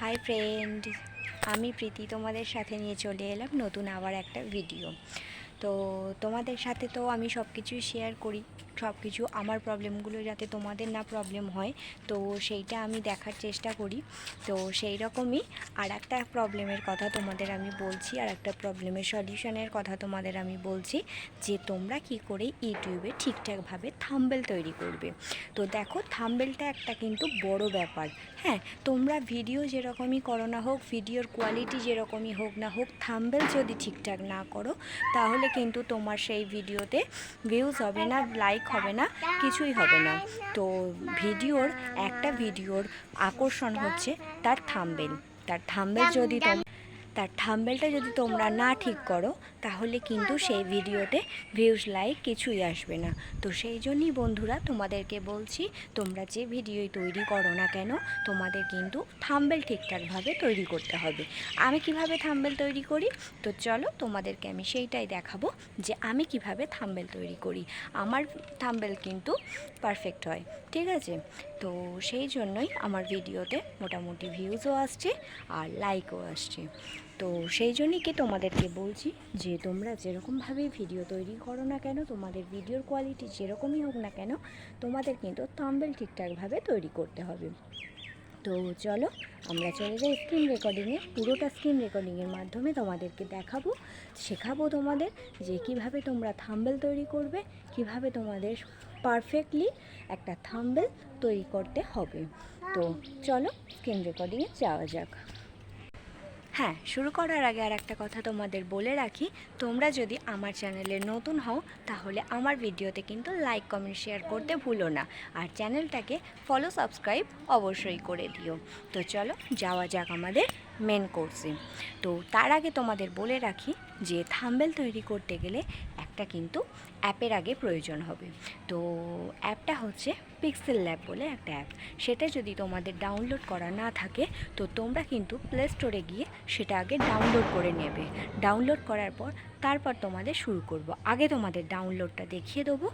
Hi friend আমি প্রীতি তোমাদের সাথে নিয়ে চলে এলাম নতুন আবার একটা ভিডিও তো তোমাদের সাথে তো আমি সব কিছুই শেয়ার করি। সব কিছু আমার প্রবলেমগুলো যাতে তোমাদের না প্রবলেম হয়, তো সেইটা আমি দেখার চেষ্টা করি। তো সেই রকমই আর একটা প্রবলেমের কথা তোমাদের আমি বলছি আর একটা প্রবলেমের সলিউশনের কথা তোমাদের আমি বলছি, যে তোমরা কি করে ইউটিউবে ঠিকঠাকভাবে থাম্বেল তৈরি করবে। তো দেখো থাম্বেলটা একটা কিন্তু বড় ব্যাপার। হ্যাঁ তোমরা ভিডিও যেরকমই করো না হোক ভিডিওর কোয়ালিটি যেরকমই হোক না হোক থাম্বেল যদি ঠিকঠাক না করো, তাহলে কিন্তু তোমার সেই ভিডিওতে ভিউজ হবে না লাইক হবে না, কিছুই হবে না। তো ভিডিওর, একটা ভিডিওর আকর্ষণ হচ্ছে তার থাম্বেল। তার থাম্বেল যদি তার থাম্বেলটা যদি তোমরা না ঠিক করো, তাহলে কিন্তু সেই ভিডিওতে ভিউজ লাইক কিছুই আসবে না। তো সেই জন্যই বন্ধুরা তোমাদেরকে বলছি, তোমরা যে ভিডিওই তৈরি করো না কেন, তোমাদের কিন্তু থাম্বেল ঠিকঠাকভাবে তৈরি করতে হবে। আমি কীভাবে থাম্বেল তৈরি করি? তো চলো তোমাদেরকে আমি সেইটাই দেখাবো যে আমি কীভাবে থাম্বেল তৈরি করি। আমার থাম্বেল কিন্তু পারফেক্ট হয়, ঠিক আছে? তো সেই জন্যই আমার ভিডিওতে মোটামুটি ভিউজও আসছে আর লাইকও আসছে। তো সেই জন্যই কি তোমাদেরকে বলছি যে তোমরা যেরকমভাবে ভিডিও তৈরি করো না কেন, তোমাদের ভিডিওর কোয়ালিটি যেরকমই হোক না কেন, তোমাদের কিন্তু থাম্বেল ঠিকঠাকভাবে তৈরি করতে হবে। তো চলো, আমরা চলে যাই স্ক্রিন রেকর্ডিংয়ে পুরোটা স্ক্রিন রেকর্ডিংয়ের মাধ্যমে তোমাদেরকে দেখাবো, শেখাবো তোমাদের যে কীভাবে তোমরা থাম্বেল তৈরি করবে, কীভাবে তোমাদের পারফেক্টলি একটা থাম্বেল তৈরি করতে হবে। তো চলো স্ক্রিন রেকর্ডিংয়ে যাওয়া যাক। হ্যাঁ শুরু করার আগে আর একটা কথা তোমাদের বলে রাখি। তোমরা যদি আমার চ্যানেলে নতুন হও, তাহলে আমার ভিডিওতে কিন্তু লাইক, কমেন্ট, শেয়ার করতে ভুলো না। আর চ্যানেলটাকে ফলো সাবস্ক্রাইব অবশ্যই করে দিও। তো চলো, যাওয়া যাক আমাদের মেন কোর্সে তো তার আগে তোমাদের বলে রাখি যে থাম্বেল তৈরি করতে গেলে একটা কিন্তু অ্যাপের আগে প্রয়োজন হবে। তো অ্যাপটা হচ্ছে পিক্সেল ল্যাব বলে একটা অ্যাপ। সেটা যদি তোমাদের ডাউনলোড করা না থাকে, তো তোমরা কিন্তু প্লে স্টোরে গিয়ে সেটা আগে ডাউনলোড করে নেবে। ডাউনলোড করার পর তারপর তোমাদের শুরু করব। আগে তোমাদের ডাউনলোডটা দেখিয়ে দেবো,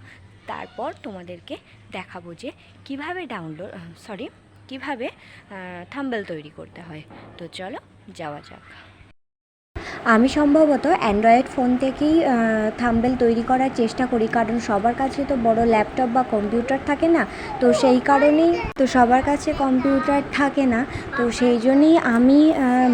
তারপর তোমাদেরকে দেখাবো যে কীভাবে ডাউনলোড, সরি, কীভাবে থাম্বেল তৈরি করতে হয়। তো চলো, যাওয়া যাক। আমি সম্ভবত অ্যান্ড্রয়েড ফোন থেকেই থাম্বেল তৈরি করার চেষ্টা করি। কারণ সবার কাছে তো বড় ল্যাপটপ বা কম্পিউটার থাকে না। তো সেই কারণেই তো সবার কাছে কম্পিউটার থাকে না। তো সেই জন্যই আমি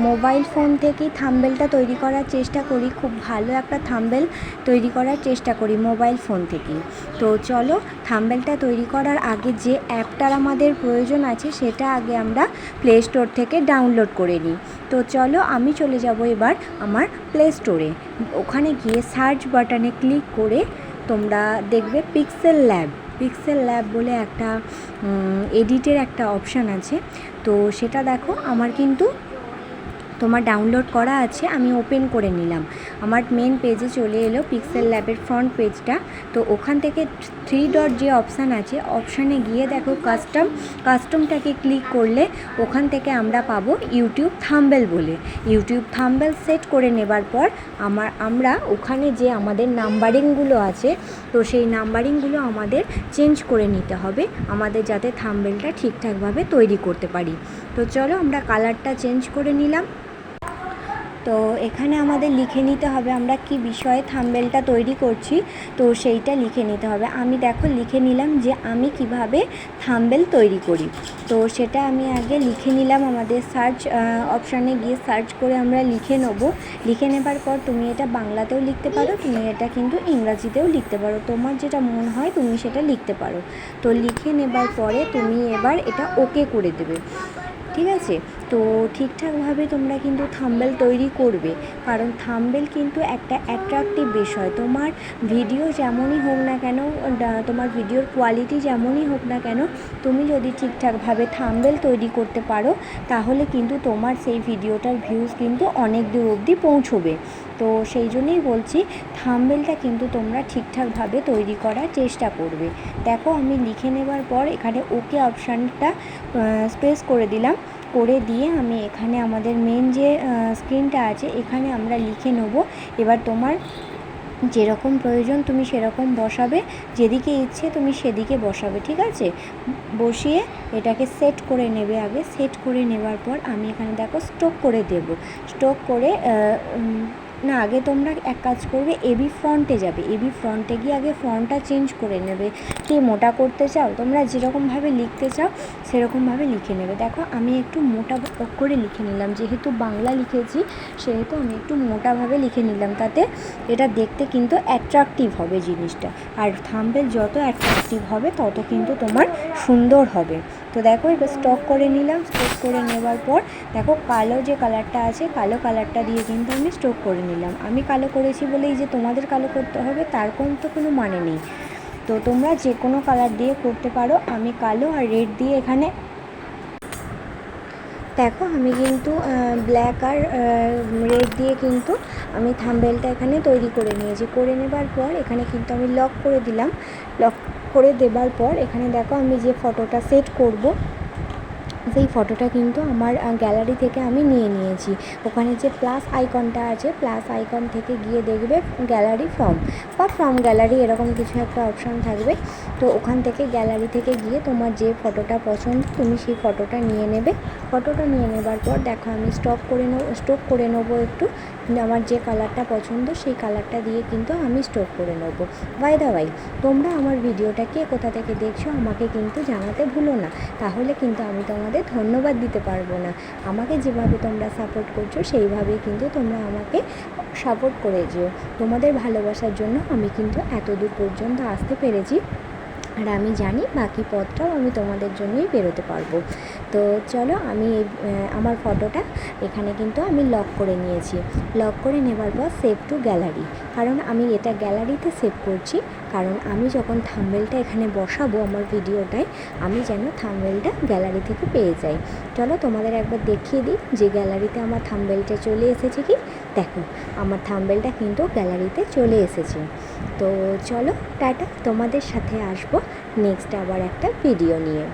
মোবাইল ফোন থেকেই থাম্বেলটা তৈরি করার চেষ্টা করি। খুব ভালো একটা থাম্বেল তৈরি করার চেষ্টা করি মোবাইল ফোন থেকেই। তো চলো, থাম্বেলটা তৈরি করার আগে যে অ্যাপটার আমাদের প্রয়োজন আছে, সেটা আগে আমরা প্লে স্টোর থেকে ডাউনলোড করে নিই। তো চলো, আমি চলে যাব এবার আমার প্লে স্টোরে ওখানে গিয়ে সার্চ বাটনে ক্লিক করে তোমরা দেখবে পিক্সেল ল্যাব পিক্সেল ল্যাব বলে একটা এডিটের একটা অপশান আছে। তো সেটা দেখো, আমার কিন্তু তোমার ডাউনলোড করা আছে, আমি ওপেন করে নিলাম। আমার মেন পেজে চলে এলো পিক্সেল ল্যাবের ফ্রন্ট পেজটা তো ওখান থেকে থ্রি ডট যে অপশান আছে অপশানে গিয়ে দেখো কাস্টম কাস্টমটাকে ক্লিক করলে ওখান থেকে আমরা পাবো ইউটিউব থাম্বেল বলে। ইউটিউব থাম্বেল সেট করে নেবার পর আমার, আমরা ওখানে যে আমাদের নাম্বারিংগুলো আছে, তো সেই নাম্বারিংগুলো আমাদের চেঞ্জ করে নিতে হবে, আমাদের যাতে থাম্বেলটা ঠিকঠাকভাবে তৈরি করতে পারি। তো চলো আমরা কালারটা চেঞ্জ করে নিলাম। তো এখানে আমাদের লিখে নিতে হবে আমরা কি বিষয়ে থাম্বেলটা তৈরি করছি, তো সেইটা লিখে নিতে হবে। আমি দেখো লিখে নিলাম যে আমি কীভাবে থাম্বেল তৈরি করি। তো সেটা আমি আগে লিখে নিলাম আমাদের সার্চ অপশানে গিয়ে সার্চ করে আমরা লিখে নেব। লিখে নেবার পর তুমি এটা বাংলাতেও লিখতে পারো, তুমি এটা কিন্তু ইংরাজিতেও লিখতে পারো। তোমার যেটা মন হয় তুমি সেটা লিখতে পারো। তো লিখে নেবার পরে তুমি এবার এটা ওকে করে দেবে। ঠিক আছে? তো ঠিকঠাকভাবে তোমরা কিন্তু থাম্বেল তৈরি করবে। কারণ থাম্বেল কিন্তু একটা অ্যাট্রাকটিভ বিষয়। তোমার ভিডিও যেমনই হোক না কেন তোমার ভিডিওর কোয়ালিটি যেমনই হোক না কেন, তুমি যদি ঠিকঠাকভাবে থাম্বেল তৈরি করতে পারো, তাহলে কিন্তু তোমার সেই ভিডিওটার ভিউজ কিন্তু অনেক দূর অবধি পৌঁছবে। তো সেই জন্যই বলছি থাম্বেলটা কিন্তু তোমরা ঠিকঠাকভাবে তৈরি করার চেষ্টা করবে। দেখো, আমি লিখে নেবার পর এখানে ওকে অপশানটা স্পেস করে দিলাম। করে দিয়ে আমি এখানে আমাদের মেন যে স্ক্রিনটা আছে, এখানে আমরা লিখে নেব। এবার তোমার যেরকম প্রয়োজন তুমি সেরকম বসাবে, যেদিকে ইচ্ছে তুমি সেদিকে বসাবে, ঠিক আছে? বসিয়ে এটাকে সেট করে নেবে আগে। সেট করে নেবার পর আমি এখানে দেখো স্টোক করে দেব। স্টোক করে না, আগে তোমরা এক কাজ করবে এবি ফ্রন্টে যাবে। এবি ফ্রন্টে গিয়ে আগে ফ্রন্টটা চেঞ্জ করে নেবে। কি মোটা করতে চাও, তোমরা যেরকমভাবে লিখতে চাও সেরকমভাবে লিখে নেবে। দেখো, আমি একটু মোটা করে লিখে নিলাম। যেহেতু বাংলা লিখেছি, সেহেতু আমি একটু মোটাভাবে লিখে নিলাম। তাতে এটা দেখতে কিন্তু অ্যাট্রাকটিভ হবে জিনিসটা। আর থাম্বেল যত অ্যাট্রাকটিভ হবে, তত কিন্তু তোমার সুন্দর হবে। তো দেখো, এবার স্টক করে নিলাম। স্টক করে নেবার পর, দেখো, কালো যে কালারটা আছে, কালো কালারটা দিয়ে কিন্তু আমি স্টক করে নিলাম। আমি কালো করেছি বলেই যে তোমাদের কালো করতে হবে, তার কোনো তো কোনো মানে নেই। তো তোমরা যে কোনো কালার দিয়ে করতে পারো, আমি কালো আর রেড দিয়ে এখানে দেখো, আমি কিন্তু ব্ল্যাক আর রেড দিয়ে কিন্তু আমি থাম্বেলটা এখানে তৈরি করে নিয়েছি। করে নেবার পর এখানে কিন্তু আমি লক করে দিলাম। লক করে দেবার পর এখানে দেখো আমি যে ফটোটা সেট করব সেই ফটোটা কিন্তু আমার গ্যালারি থেকে আমি নিয়ে নিয়েছি। ওখানে যে প্লাস আইকনটা আছে প্লাস আইকন থেকে গিয়ে দেখবে গ্যালারি ফর্ম বা ফর্ম গ্যালারি এরকম কিছু একটা অপশান থাকবে। তো ওখান থেকে গ্যালারি থেকে গিয়ে তোমার যে ফটোটা পছন্দ, তুমি সেই ফটোটা নিয়ে নেবে। ফটোটা নিয়ে নেবার পর দেখো আমি স্টপ করে নেব স্টপ করে নেব একটু। আমার যে কালারটা পছন্দ, সেই কালারটা দিয়ে কিন্তু আমি স্টোক করে নেব। বাই দা বাই তোমরা আমার ভিডিওটা কে কোথা থেকে দেখছ আমাকে কিন্তু জানাতে ভুলো না। তাহলে কিন্তু আমি তোমাদের ধন্যবাদ দিতে পারব না। আমাকে যেভাবে তোমরা সাপোর্ট করছ, সেইভাবেই কিন্তু তোমরা আমাকে সাপোর্ট করে যেও। তোমাদের ভালোবাসার জন্য আমি কিন্তু এত দূর পর্যন্ত আসতে পেরেছি। আর আমি জানি বাকি পথটাও আমি তোমাদের জন্যই বেরোতে পারব। তো চলো আমি আমার ফটোটা এখানে কিন্তু আমি লক করে নিয়েছি। লক করে নেবার পর সেভ টু গ্যালারি। কারণ আমি এটা গ্যালারিতে সেভ করছি। কারণ আমি যখন থামবেলটা এখানে বসাবো আমার ভিডিওটায়, আমি যেন থাম্বেলটা গ্যালারি থেকে পেয়ে যাই। চলো তোমাদের একবার দেখিয়ে দিই যে গ্যালারিতে আমার থামবেলটা চলে এসেছে কি? দেখো, আমার থাম্বেলটা কিন্তু গ্যালারিতে চলে এসেছে। তো চলো, টাটা, তোমাদের সাথে আসব নেক্সট আবার একটা ভিডিও নিয়ে।